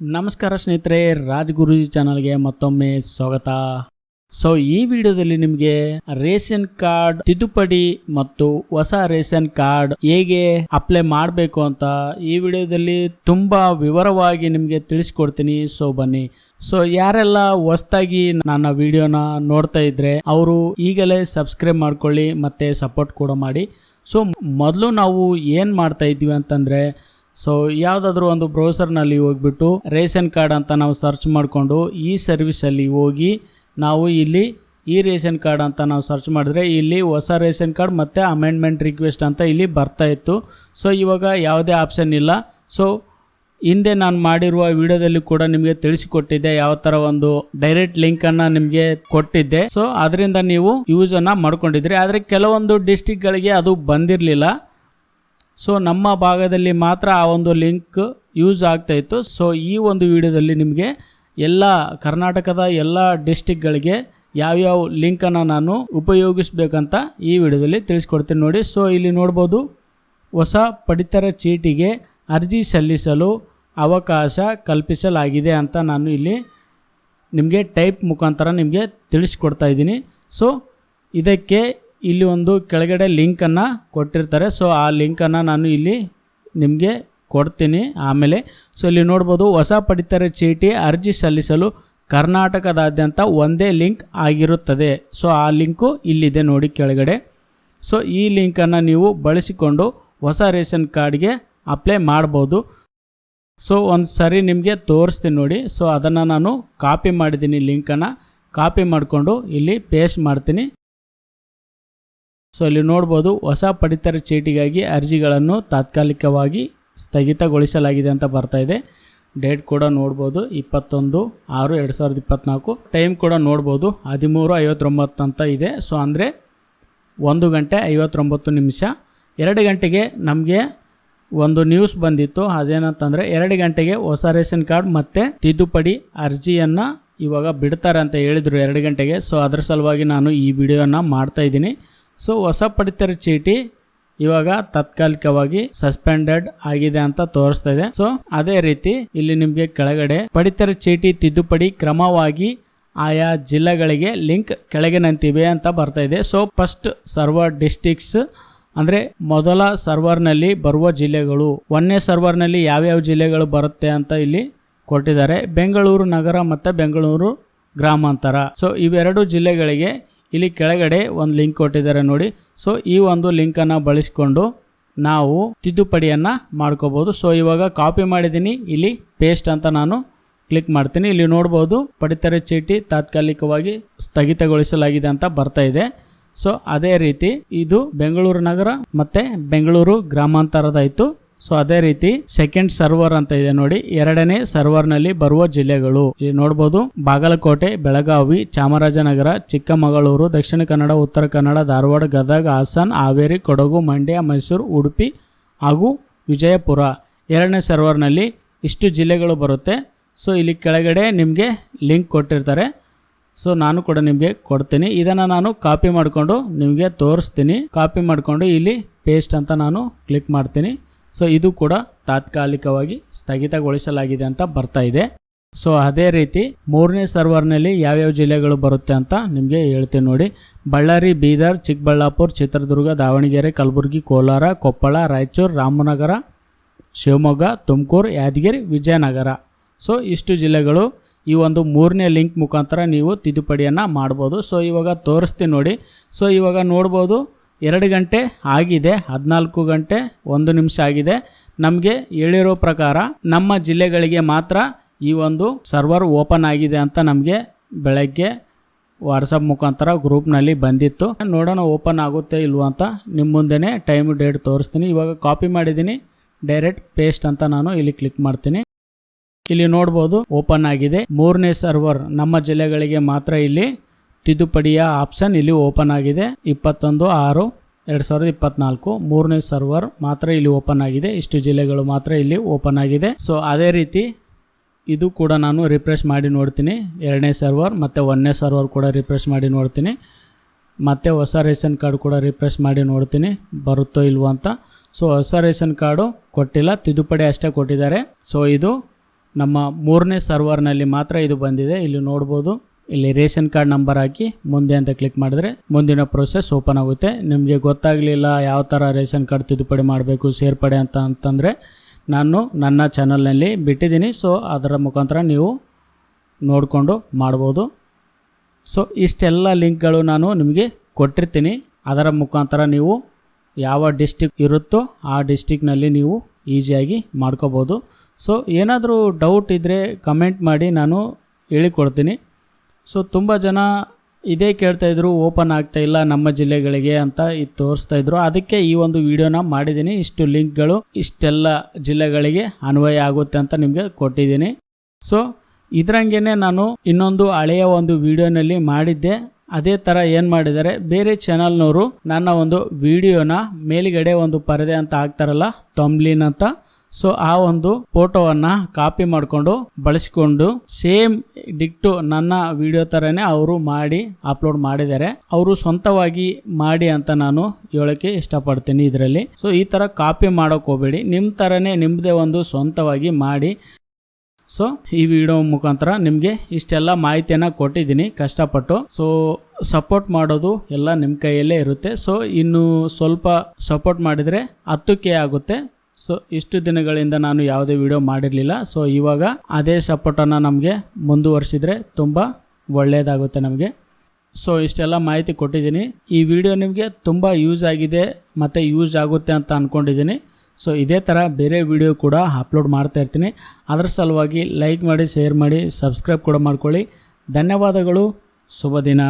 ನಮಸ್ಕಾರ ಸ್ನೇಹಿತರೆ, ರಾಜ್ಗುರುಜಿ ಚಾನಲ್ಗೆ ಮತ್ತೊಮ್ಮೆ ಸ್ವಾಗತ. ಸೊ ಈ ವಿಡಿಯೋದಲ್ಲಿ ನಿಮಗೆ ರೇಷನ್ ಕಾರ್ಡ್ ತಿದ್ದುಪಡಿ ಮತ್ತು ಹೊಸ ರೇಷನ್ ಕಾರ್ಡ್ ಹೇಗೆ ಅಪ್ಲೈ ಮಾಡಬೇಕು ಅಂತ ಈ ವಿಡಿಯೋದಲ್ಲಿ ತುಂಬಾ ವಿವರವಾಗಿ ನಿಮಗೆ ತಿಳಿಸ್ಕೊಡ್ತೀನಿ. ಸೊ ಬನ್ನಿ. ಸೊ ಯಾರೆಲ್ಲ ಹೊಸ್ತಾಗಿ ನನ್ನ ವಿಡಿಯೋನ ನೋಡ್ತಾ ಇದ್ರೆ, ಅವರು ಈಗಲೇ ಸಬ್ಸ್ಕ್ರೈಬ್ ಮಾಡ್ಕೊಳ್ಳಿ, ಮತ್ತೆ ಸಪೋರ್ಟ್ ಕೂಡ ಮಾಡಿ. ಸೊ ಮೊದಲು ನಾವು ಏನು ಮಾಡ್ತಾ ಇದ್ದೀವಿ ಅಂತಂದರೆ ಸೊ ಯಾವುದಾದ್ರೂ ಒಂದು ಬ್ರೌಸರ್ನಲ್ಲಿ ಹೋಗ್ಬಿಟ್ಟು ರೇಷನ್ ಕಾರ್ಡ್ ಅಂತ ನಾವು ಸರ್ಚ್ ಮಾಡಿಕೊಂಡು ಈ ಸರ್ವಿಸಲ್ಲಿ ಹೋಗಿ ನಾವು ಇಲ್ಲಿ ಈ ರೇಷನ್ ಕಾರ್ಡ್ ಅಂತ ನಾವು ಸರ್ಚ್ ಮಾಡಿದ್ರೆ ಇಲ್ಲಿ ಹೊಸ ರೇಷನ್ ಕಾರ್ಡ್ ಮತ್ತು ಅಮೆಂಡ್ಮೆಂಟ್ ರಿಕ್ವೆಸ್ಟ್ ಅಂತ ಇಲ್ಲಿ ಬರ್ತಾ ಇತ್ತು. ಸೊ ಇವಾಗ ಯಾವುದೇ ಆಪ್ಷನ್ ಇಲ್ಲ. ಸೊ ಹಿಂದೆ ನಾನು ಮಾಡಿರುವ ವಿಡಿಯೋದಲ್ಲಿ ಕೂಡ ನಿಮಗೆ ತಿಳಿಸಿಕೊಟ್ಟಿದ್ದೆ ಯಾವ ಥರ ಒಂದು ಡೈರೆಕ್ಟ್ ಲಿಂಕನ್ನು ನಿಮಗೆ ಕೊಟ್ಟಿದ್ದೆ. ಸೊ ಅದರಿಂದ ನೀವು ಯೂಸನ್ನು ಮಾಡ್ಕೊಂಡಿದ್ರಿ ಆದರೆ ಕೆಲವೊಂದು ಡಿಸ್ಟಿಕ್ಗಳಿಗೆ ಅದು ಬಂದಿರಲಿಲ್ಲ. ಸೊ ನಮ್ಮ ಭಾಗದಲ್ಲಿ ಮಾತ್ರ ಆ ಒಂದು ಲಿಂಕ್ ಯೂಸ್ ಆಗ್ತಾ ಇತ್ತು. ಸೊ ಈ ಒಂದು ವಿಡಿಯೋದಲ್ಲಿ ನಿಮಗೆ ಎಲ್ಲ ಕರ್ನಾಟಕದ ಎಲ್ಲ ಡಿಸ್ಟಿಕ್ಗಳಿಗೆ ಯಾವ್ಯಾವ ಲಿಂಕನ್ನು ನಾನು ಉಪಯೋಗಿಸ್ಬೇಕಂತ ಈ ವಿಡಿಯೋದಲ್ಲಿ ತಿಳಿಸ್ಕೊಡ್ತೀನಿ ನೋಡಿ. ಸೊ ಇಲ್ಲಿ ನೋಡ್ಬೋದು ಹೊಸ ಪಡಿತರ ಚೀಟಿಗೆ ಅರ್ಜಿ ಸಲ್ಲಿಸಲು ಅವಕಾಶ ಕಲ್ಪಿಸಲಾಗಿದೆ ಅಂತ ನಾನು ಇಲ್ಲಿ ನಿಮಗೆ ಟೈಪ್ ಮುಖಾಂತರ ನಿಮಗೆ ತಿಳಿಸ್ಕೊಡ್ತಾ ಇದ್ದೀನಿ. ಸೊ ಇದಕ್ಕೆ ಇಲ್ಲಿ ಒಂದು ಕೆಳಗಡೆ ಲಿಂಕನ್ನು ಕೊಟ್ಟಿರ್ತಾರೆ. ಸೊ ಆ ಲಿಂಕನ್ನು ನಾನು ಇಲ್ಲಿ ನಿಮಗೆ ಕೊಡ್ತೀನಿ ಆಮೇಲೆ. ಸೊ ಇಲ್ಲಿ ನೋಡ್ಬೋದು, ಹೊಸ ಪಡಿತರ ಚೀಟಿ ಅರ್ಜಿ ಸಲ್ಲಿಸಲು ಕರ್ನಾಟಕದಾದ್ಯಂತ ಒಂದೇ ಲಿಂಕ್ ಆಗಿರುತ್ತದೆ. ಸೊ ಆ ಲಿಂಕು ಇಲ್ಲಿದೆ ನೋಡಿ ಕೆಳಗಡೆ. ಸೊ ಈ ಲಿಂಕನ್ನು ನೀವು ಬಳಸಿಕೊಂಡು ಹೊಸ ರೇಷನ್ ಕಾರ್ಡ್ಗೆ ಅಪ್ಲೈ ಮಾಡ್ಬೋದು. ಸೊ ಒಂದು ಸರಿ ನಿಮಗೆ ತೋರಿಸ್ತೀನಿ ನೋಡಿ. ಸೊ ಅದನ್ನು ನಾನು ಕಾಪಿ ಮಾಡಿದ್ದೀನಿ ಲಿಂಕನ್ನು ಕಾಪಿ ಮಾಡಿಕೊಂಡು ಇಲ್ಲಿ ಪೇಸ್ಟ್ ಮಾಡ್ತೀನಿ. ಸೊ ಇಲ್ಲಿ ನೋಡ್ಬೋದು ಹೊಸ ಪಡಿತರ ಚೀಟಿಗಾಗಿ ಅರ್ಜಿಗಳನ್ನು ತಾತ್ಕಾಲಿಕವಾಗಿ ಸ್ಥಗಿತಗೊಳಿಸಲಾಗಿದೆ ಅಂತ ಬರ್ತಾ ಇದೆ. ಡೇಟ್ ಕೂಡ ನೋಡ್ಬೋದು ಇಪ್ಪತ್ತೊಂದು ಆರು ಎರಡು ಸಾವಿರದ ಇಪ್ಪತ್ತ್ನಾಲ್ಕು ಟೈಮ್ ಕೂಡ ನೋಡ್ಬೋದು ಹದಿಮೂರು ಐವತ್ತೊಂಬತ್ತು ಅಂತ ಇದೆ. ಸೊ ಅಂದರೆ ಒಂದು ಗಂಟೆ ಐವತ್ತೊಂಬತ್ತು ನಿಮಿಷ. ಎರಡು ಗಂಟೆಗೆ ನಮಗೆ ಒಂದು ನ್ಯೂಸ್ ಬಂದಿತ್ತು. ಅದೇನಂತಂದರೆ ಎರಡು ಗಂಟೆಗೆ ಹೊಸ ರೇಷನ್ ಕಾರ್ಡ್ ಮತ್ತು ತಿದ್ದುಪಡಿ ಅರ್ಜಿಯನ್ನು ಇವಾಗ ಬಿಡ್ತಾರೆ ಅಂತ ಹೇಳಿದರು ಎರಡು ಗಂಟೆಗೆ. ಸೊ ಅದರ ಸಲುವಾಗಿ ನಾನು ಈ ವಿಡಿಯೋನ ಮಾಡ್ತಾ ಇದ್ದೀನಿ. ಸೊ ಹೊಸ ಪಡಿತರ ಚೀಟಿ ಇವಾಗ ತಾತ್ಕಾಲಿಕವಾಗಿ ಸಸ್ಪೆಂಡೆಡ್ ಆಗಿದೆ ಅಂತ ತೋರಿಸ್ತಾ ಇದೆ. ಸೊ ಅದೇ ರೀತಿ ಇಲ್ಲಿ ನಿಮಗೆ ಕೆಳಗಡೆ ಪಡಿತರ ಚೀಟಿ ತಿದ್ದುಪಡಿ ಕ್ರಮವಾಗಿ ಆಯಾ ಜಿಲ್ಲೆಗಳಿಗೆ ಲಿಂಕ್ ಕೆಳಗಿನಂತಿವೆ ಅಂತ ಬರ್ತಾ ಇದೆ. ಸೊ ಫಸ್ಟ್ ಸರ್ವರ್ ಡಿಸ್ಟಿಕ್ಸ್ ಅಂದರೆ ಮೊದಲ ಸರ್ವರ್ನಲ್ಲಿ ಬರುವ ಜಿಲ್ಲೆಗಳು, ಒಂದನೇ ಸರ್ವರ್ನಲ್ಲಿ ಯಾವ್ಯಾವ ಜಿಲ್ಲೆಗಳು ಬರುತ್ತೆ ಅಂತ ಇಲ್ಲಿ ಕೊಟ್ಟಿದ್ದಾರೆ. ಬೆಂಗಳೂರು ನಗರ ಮತ್ತು ಬೆಂಗಳೂರು ಗ್ರಾಮಾಂತರ. ಸೊ ಇವೆರಡು ಜಿಲ್ಲೆಗಳಿಗೆ ಇಲ್ಲಿ ಕೆಳಗಡೆ ಒಂದು ಲಿಂಕ್ ಕೊಟ್ಟಿದ್ದಾರೆ ನೋಡಿ. ಸೊ ಈ ಒಂದು ಲಿಂಕನ್ನು ಬಳಸಿಕೊಂಡು ನಾವು ತಿದ್ದುಪಡಿಯನ್ನು ಮಾಡ್ಕೋಬೋದು ಸೊ ಇವಾಗ ಕಾಪಿ ಮಾಡಿದ್ದೀನಿ. ಇಲ್ಲಿ ಪೇಸ್ಟ್ ಅಂತ ನಾನು ಕ್ಲಿಕ್ ಮಾಡ್ತೀನಿ. ಇಲ್ಲಿ ನೋಡ್ಬೋದು ಪಡಿತರ ಚೀಟಿ ತಾತ್ಕಾಲಿಕವಾಗಿ ಸ್ಥಗಿತಗೊಳಿಸಲಾಗಿದೆ ಅಂತ ಬರ್ತಾ ಇದೆ. ಸೊ ಅದೇ ರೀತಿ ಇದು ಬೆಂಗಳೂರು ನಗರ ಮತ್ತು ಬೆಂಗಳೂರು ಗ್ರಾಮಾಂತರದಾಯಿತು. ಸೊ ಅದೇ ರೀತಿ ಸೆಕೆಂಡ್ ಸರ್ವರ್ ಅಂತ ಇದೆ ನೋಡಿ. ಎರಡನೇ ಸರ್ವರ್ನಲ್ಲಿ ಬರುವ ಜಿಲ್ಲೆಗಳು. ಇಲ್ಲಿ ನೋಡಬಹುದು ಬಾಗಲಕೋಟೆ, ಬೆಳಗಾವಿ, ಚಾಮರಾಜನಗರ, ಚಿಕ್ಕಮಗಳೂರು, ದಕ್ಷಿಣ ಕನ್ನಡ, ಉತ್ತರ ಕನ್ನಡ, ಧಾರವಾಡ, ಗದಗ, ಹಾಸನ್, ಹಾವೇರಿ, ಕೊಡಗು, ಮಂಡ್ಯ, ಮೈಸೂರು, ಉಡುಪಿ ಹಾಗೂ ವಿಜಯಪುರ. ಎರಡನೇ ಸರ್ವರ್ನಲ್ಲಿ ಇಷ್ಟು ಜಿಲ್ಲೆಗಳು ಬರುತ್ತೆ. ಸೊ ಇಲ್ಲಿ ಕೆಳಗಡೆ ನಿಮಗೆ ಲಿಂಕ್ ಕೊಟ್ಟಿರ್ತಾರೆ. ಸೊ ನಾನು ಕೂಡ ನಿಮಗೆ ಕೊಡ್ತೀನಿ. ಇದನ್ನು ನಾನು ಕಾಪಿ ಮಾಡಿಕೊಂಡು ನಿಮಗೆ ತೋರಿಸ್ತೀನಿ. ಕಾಪಿ ಮಾಡಿಕೊಂಡು ಇಲ್ಲಿ ಪೇಸ್ಟ್ ಅಂತ ನಾನು ಕ್ಲಿಕ್ ಮಾಡ್ತೀನಿ. ಸೊ ಇದು ಕೂಡ ತಾತ್ಕಾಲಿಕವಾಗಿ ಸ್ಥಗಿತಗೊಳಿಸಲಾಗಿದೆ ಅಂತ ಬರ್ತಾ ಇದೆ. ಸೊ ಅದೇ ರೀತಿ ಮೂರನೇ ಸರ್ವರ್ನಲ್ಲಿ ಯಾವ್ಯಾವ ಜಿಲ್ಲೆಗಳು ಬರುತ್ತೆ ಅಂತ ನಿಮಗೆ ಹೇಳ್ತೀನಿ ನೋಡಿ. ಬಳ್ಳಾರಿ, ಬೀದರ್, ಚಿಕ್ಕಬಳ್ಳಾಪುರ, ಚಿತ್ರದುರ್ಗ, ದಾವಣಗೆರೆ, ಕಲಬುರಗಿ, ಕೋಲಾರ, ಕೊಪ್ಪಳ, ರಾಯಚೂರು, ರಾಮನಗರ, ಶಿವಮೊಗ್ಗ, ತುಮಕೂರು, ಯಾದಗಿರಿ, ವಿಜಯನಗರ. ಸೊ ಇಷ್ಟು ಜಿಲ್ಲೆಗಳು ಈ ಒಂದು ಮೂರನೇ ಲಿಂಕ್ ಮುಖಾಂತರ ನೀವು ತಿದ್ದುಪಡಿಯನ್ನು ಮಾಡ್ಬೋದು. ಸೊ ಇವಾಗ ತೋರಿಸ್ತೀನಿ ನೋಡಿ. ಸೊ ಇವಾಗ ನೋಡ್ಬೋದು ಎರಡು ಗಂಟೆ ಆಗಿದೆ, ಹದಿನಾಲ್ಕು ಗಂಟೆ ಒಂದು ನಿಮಿಷ ಆಗಿದೆ. ನಮಗೆ ಹೇಳಿರೋ ಪ್ರಕಾರ ನಮ್ಮ ಜಿಲ್ಲೆಗಳಿಗೆ ಮಾತ್ರ ಈ ಒಂದು ಸರ್ವರ್ ಓಪನ್ ಆಗಿದೆ ಅಂತ ನಮಗೆ ಬೆಳಗ್ಗೆ ವಾಟ್ಸಪ್ ಮುಖಾಂತರ ಗ್ರೂಪ್ನಲ್ಲಿ ಬಂದಿತ್ತು. ನೋಡೋಣ ಓಪನ್ ಆಗುತ್ತೆ ಇಲ್ವಾ ಅಂತ ನಿಮ್ಮ ಮುಂದೆನೇ ಟೈಮ್ ಡೇಟ್ ತೋರಿಸ್ತೀನಿ. ಇವಾಗ ಕಾಪಿ ಮಾಡಿದ್ದೀನಿ, ಡೈರೆಕ್ಟ್ ಪೇಸ್ಟ್ ಅಂತ ನಾನು ಇಲ್ಲಿ ಕ್ಲಿಕ್ ಮಾಡ್ತೀನಿ. ಇಲ್ಲಿ ನೋಡ್ಬೋದು ಓಪನ್ ಆಗಿದೆ. ಮೂರನೇ ಸರ್ವರ್ ನಮ್ಮ ಜಿಲ್ಲೆಗಳಿಗೆ ಮಾತ್ರ ಇಲ್ಲಿ ತಿದ್ದುಪಡಿಯ ಆಪ್ಷನ್ ಇಲ್ಲಿ ಓಪನ್ ಆಗಿದೆ. ಇಪ್ಪತ್ತೊಂದು, ಆರು, ಎರಡು ಸಾವಿರದ ಇಪ್ಪತ್ನಾಲ್ಕು ಮೂರನೇ ಸರ್ವರ್ ಮಾತ್ರ ಇಲ್ಲಿ ಓಪನ್ ಆಗಿದೆ. ಇಷ್ಟು ಜಿಲ್ಲೆಗಳು ಮಾತ್ರ ಇಲ್ಲಿ ಓಪನ್ ಆಗಿದೆ. ಸೊ ಅದೇ ರೀತಿ ಇದು ಕೂಡ ನಾನು ರಿಫ್ರೆಶ್ ಮಾಡಿ ನೋಡ್ತೀನಿ. ಎರಡನೇ ಸರ್ವರ್ ಮತ್ತು ಒಂದನೇ ಸರ್ವರ್ ಕೂಡ ರಿಫ್ರೆಶ್ ಮಾಡಿ ನೋಡ್ತೀನಿ. ಮತ್ತು ಹೊಸ ರೇಷನ್ ಕಾರ್ಡ್ ಕೂಡ ರಿಫ್ರೆಶ್ ಮಾಡಿ ನೋಡ್ತೀನಿ. ಬರುತ್ತೋ ಇಲ್ವೋ ಅಂತ. ಸೊ ಹೊಸ ರೇಷನ್ ಕಾರ್ಡು ಕೊಟ್ಟಿಲ್ಲ. ತಿದ್ದುಪಡಿ ಅಷ್ಟೇ ಕೊಟ್ಟಿದ್ದಾರೆ. ಸೊ ಇದು ನಮ್ಮ ಮೂರನೇ ಸರ್ವರ್ನಲ್ಲಿ ಮಾತ್ರ ಇದು ಬಂದಿದೆ. ಇಲ್ಲಿ ನೋಡ್ಬೋದು. ಇಲ್ಲಿ ರೇಷನ್ ಕಾರ್ಡ್ ನಂಬರ್ ಹಾಕಿ ಮುಂದೆ ಅಂತ ಕ್ಲಿಕ್ ಮಾಡಿದ್ರೆ ಮುಂದಿನ ಪ್ರೊಸೆಸ್ ಓಪನ್ ಆಗುತ್ತೆ. ನಿಮಗೆ ಗೊತ್ತಾಗಲಿಲ್ಲ ಯಾವ ಥರ ರೇಷನ್ ಕಾರ್ಡ್ ತಿದ್ದುಪಡಿ ಮಾಡಬೇಕು, ಸೇರ್ಪಡೆ ಅಂತ ಅಂತಂದರೆ ನಾನು ನನ್ನ ಚಾನಲ್ನಲ್ಲಿ ಬಿಟ್ಟಿದ್ದೀನಿ. ಸೊ ಅದರ ಮುಖಾಂತರ ನೀವು ನೋಡಿಕೊಂಡು ಮಾಡ್ಬೋದು. ಸೊ ಇಷ್ಟೆಲ್ಲ ಲಿಂಕ್ಗಳು ನಾನು ನಿಮಗೆ ಕೊಟ್ಟಿರ್ತೀನಿ. ಅದರ ಮುಖಾಂತರ ನೀವು ಯಾವ ಡಿಸ್ಟಿಕ್ ಇರುತ್ತೋ ಆ ಡಿಸ್ಟಿಕ್ನಲ್ಲಿ ನೀವು ಈಸಿಯಾಗಿ ಮಾಡ್ಕೋಬೋದು. ಸೊ ಏನಾದರೂ ಡೌಟ್ ಇದ್ದರೆ ಕಮೆಂಟ್ ಮಾಡಿ ನಾನು ಹೇಳಿಕೊಡ್ತೀನಿ. ಸೊ ತುಂಬ ಜನ ಇದೇ ಕೇಳ್ತಾಯಿದ್ರು ಓಪನ್ ಆಗ್ತಾ ಇಲ್ಲ ನಮ್ಮ ಜಿಲ್ಲೆಗಳಿಗೆ ಅಂತ ಇದು ತೋರಿಸ್ತಾ ಇದ್ರು. ಅದಕ್ಕೆ ಈ ಒಂದು ವಿಡಿಯೋನ ಮಾಡಿದ್ದೀನಿ. ಇಷ್ಟು ಲಿಂಕ್ಗಳು ಇಷ್ಟೆಲ್ಲ ಜಿಲ್ಲೆಗಳಿಗೆ ಅನ್ವಯ ಆಗುತ್ತೆ ಅಂತ ನಿಮಗೆ ಕೊಟ್ಟಿದ್ದೀನಿ. ಸೊ ಇದ್ರಂಗೆನೆ ನಾನು ಇನ್ನೊಂದು ಹಳೆಯ ಒಂದು ವಿಡಿಯೋನಲ್ಲಿ ಮಾಡಿದ್ದೆ. ಅದೇ ಥರ ಏನು ಮಾಡಿದ್ದಾರೆ? ಬೇರೆ ಚಾನಲ್ನವರು ನನ್ನ ಒಂದು ವಿಡಿಯೋನ ಮೇಲುಗಡೆ ಒಂದು ಪರದೆ ಅಂತ ಹಾಕ್ತಾರಲ್ಲ ತೊಂಬ್ಲಿನ್ ಅಂತ. ಸೊ ಆ ಒಂದು ಫೋಟೋವನ್ನು ಕಾಪಿ ಮಾಡಿಕೊಂಡು, ಬಳಸಿಕೊಂಡು ಸೇಮ್ ಡಿಕ್ಟು ನನ್ನ ವಿಡಿಯೋ ಥರನೇ ಅವರು ಮಾಡಿ ಅಪ್ಲೋಡ್ ಮಾಡಿದ್ದಾರೆ. ಅವರು ಸ್ವಂತವಾಗಿ ಮಾಡಿ ಅಂತ ನಾನು ಹೇಳೋಕ್ಕೆ ಇಷ್ಟಪಡ್ತೀನಿ ಇದರಲ್ಲಿ. ಸೊ ಈ ಥರ ಕಾಪಿ ಮಾಡೋಕೆ ಹೋಗಬೇಡಿ. ನಿಮ್ಮ ಥರನೇ ನಿಮ್ಮದೇ ಒಂದು ಸ್ವಂತವಾಗಿ ಮಾಡಿ. ಸೊ ಈ ವಿಡಿಯೋ ಮುಖಾಂತರ ನಿಮಗೆ ಇಷ್ಟೆಲ್ಲ ಮಾಹಿತಿಯನ್ನು ಕೊಟ್ಟಿದ್ದೀನಿ, ಕಷ್ಟಪಟ್ಟು. ಸೊ ಸಪೋರ್ಟ್ ಮಾಡೋದು ಎಲ್ಲ ನಿಮ್ಮ ಕೈಯಲ್ಲೇ ಇರುತ್ತೆ. ಸೊ ಇನ್ನು ಸ್ವಲ್ಪ ಸಪೋರ್ಟ್ ಮಾಡಿದರೆ ಕೆ ಆಗುತ್ತೆ. ಸೊ ಇಷ್ಟು ದಿನಗಳಿಂದ ನಾನು ಯಾವುದೇ ವಿಡಿಯೋ ಮಾಡಿರಲಿಲ್ಲ. ಸೊ ಇವಾಗ ಅದೇ ಸಪೋರ್ಟನ್ನು ನಮಗೆ ಮುಂದುವರಿಸಿದರೆ ತುಂಬ ಒಳ್ಳೆಯದಾಗುತ್ತೆ ನಮಗೆ. ಸೊ ಇಷ್ಟೆಲ್ಲ ಮಾಹಿತಿ ಕೊಟ್ಟಿದ್ದೀನಿ. ಈ ವಿಡಿಯೋ ನಿಮಗೆ ತುಂಬ ಯೂಸ್ ಆಗಿದೆ, ಮತ್ತು ಯೂಸ್ ಆಗುತ್ತೆ ಅಂತ ಅಂದ್ಕೊಂಡಿದ್ದೀನಿ ಸೊ ಇದೇ ಥರ ಬೇರೆ ವಿಡಿಯೋ ಕೂಡ ಅಪ್ಲೋಡ್ ಮಾಡ್ತಾ ಇರ್ತೀನಿ. ಅದರ ಸಲುವಾಗಿ ಲೈಕ್ ಮಾಡಿ, ಶೇರ್ ಮಾಡಿ, ಸಬ್ಸ್ಕ್ರೈಬ್ ಕೂಡ ಮಾಡ್ಕೊಳ್ಳಿ. ಧನ್ಯವಾದಗಳು. ಶುಭ ದಿನ.